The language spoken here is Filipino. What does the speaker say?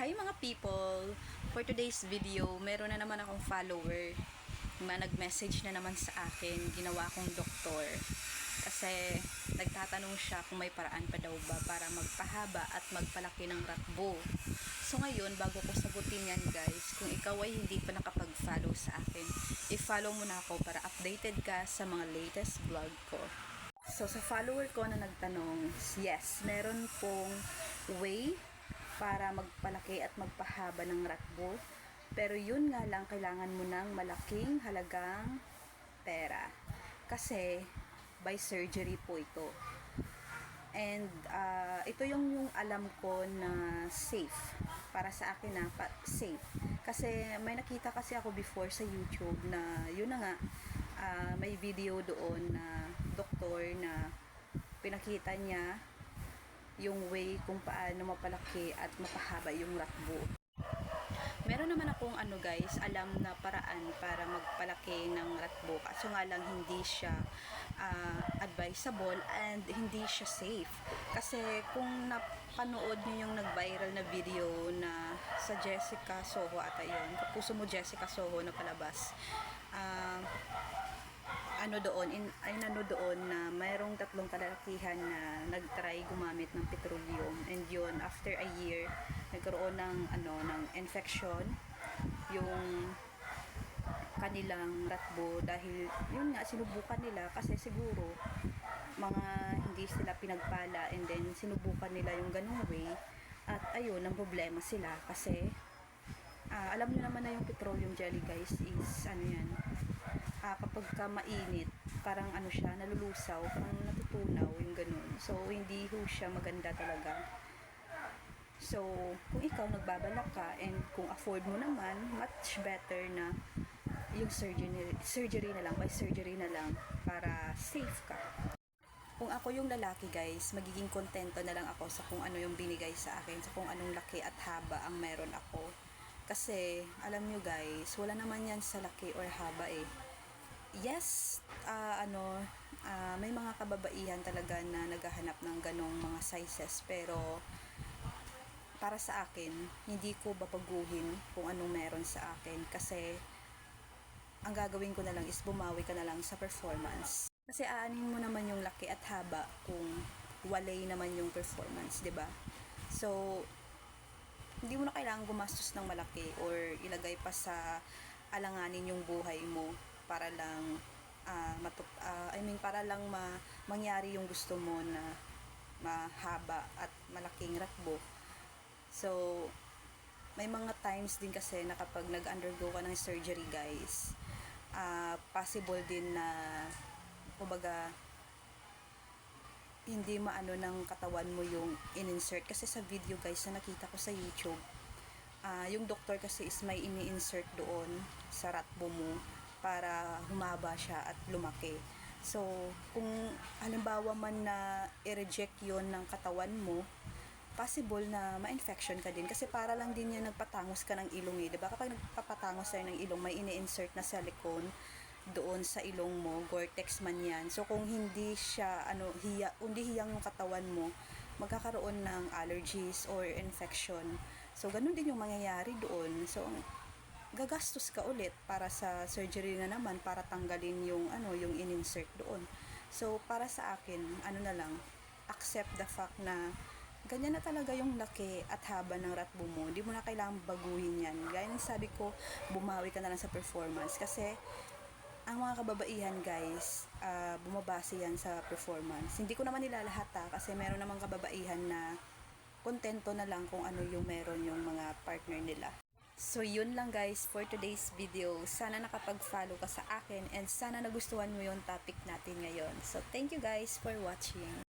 Hi mga people! For today's video, meron na naman akong follower na nag-message na naman sa akin, ginawa kong doktor. Kasi nagtatanong siya kung may paraan pa daw ba para magpahaba at magpalaki ng ratbo. So ngayon, bago ko sagutin yan guys, kung ikaw ay hindi pa nakapag-follow sa akin, i-follow mo na ako para updated ka sa mga latest vlog ko. So sa follower ko na nagtanong, yes, meron pong way para magpalaki at magpahaba ng ratbo. Pero yun nga lang, kailangan mo ng malaking halagang pera. Kasi, by surgery po ito. And, ah, ito yung, yung alam ko na safe. Para sa akin na, pa, safe. Kasi, may nakita kasi ako before sa YouTube na, yun na nga, ah, may video doon na doktor na pinakita niya yung way kung paano mapalaki at mapahaba yung ratbo. Meron naman akong ano guys, alam na paraan para magpalaki ng ratbo. Kaso nga lang hindi siya ah, advisable and hindi siya safe. Kasi kung napanood niyo yung nag-viral na video na sa Jessica Soho ata yun, kapuso mo Jessica Soho na palabas, ah, ano doon, in, ay nano doon na mayroong tatlong kalalakihan na nagtry gumamit ng petroleum. And yun after a year nagkaroon ng ano ng infection yung kanilang ratbo dahil yun nga sinubukan nila kasi siguro mga hindi sila pinagpala and then sinubukan nila yung ganung way. At ayun ang problema sila kasi ah, alam niyo naman na yung petroleum jelly guys is ano yan ah, kapag ka mainit, parang ano siya, nalulusaw, parang natutunaw, yung ganun. So, hindi ho siya maganda talaga. So, kung ikaw nagbabalak ka and kung afford mo naman, much better na yung surgery, surgery na lang, by surgery na lang, para safe ka. Kung ako yung lalaki guys, magiging kontento na lang ako sa kung ano yung binigay sa akin, sa kung anong laki at haba ang meron ako. Kasi, alam nyo guys, wala naman yan sa laki or haba eh yes, ah, ano, ah, may mga kababaihan talaga na naghahanap ng ganong mga sizes pero para sa akin, hindi ko babaguhin kung anong meron sa akin kasi ang gagawin ko na lang is bumawi ka na lang sa performance. Kasi aanin mo naman yung laki at haba kung walay naman yung performance, 'di ba? So, hindi mo na kailangan gumastos ng malaki or ilagay pa sa alanganin yung buhay mo para lang ah, matup, ah, I mean para lang ma, mangyari yung gusto mo na mahaba at malaking ratbo. So, may mga times din kasi na kapag nag-undergo ka ng surgery guys, ah, possible din na kumbaga hindi maano ng katawan mo yung in-insert kasi sa video guys na nakita ko sa YouTube ah yung doktor kasi is may ini-insert doon sa ratbo mo para humaba siya at lumaki. So, kung halimbawa man na i-reject yon ng katawan mo, possible na ma-infection ka din kasi para lang din yan nagpatangos ka ng ilong eh. 'Di ba? Kapag nagpapatangos tayo ng ilong, may ini-insert na silicone doon sa ilong mo, Gore-Tex man yan. So, kung hindi siya, ano, hiya, hindi hiyang yung katawan mo, magkakaroon ng allergies or infection. So, ganun din yung mangyayari doon. So, gagastos ka ulit para sa surgery na naman para tanggalin yung ano yung in-insert doon. So para sa akin, ano na lang, accept the fact na ganyan na talaga yung laki at haba ng ratbo mo. Hindi mo na kailangan baguhin yan. Gaya ng sabi ko, bumawi ka na lang sa performance. Kasi, ang mga kababaihan guys, ah, bumabase yan sa performance. Hindi ko naman nila lahat ha, kasi meron namang kababaihan na kontento na lang kung ano yung meron yung mga partner nila. So, yun lang guys for today's video. Sana nakapag-follow ka sa akin and sana nagustuhan mo yung topic natin ngayon. So, thank you guys for watching.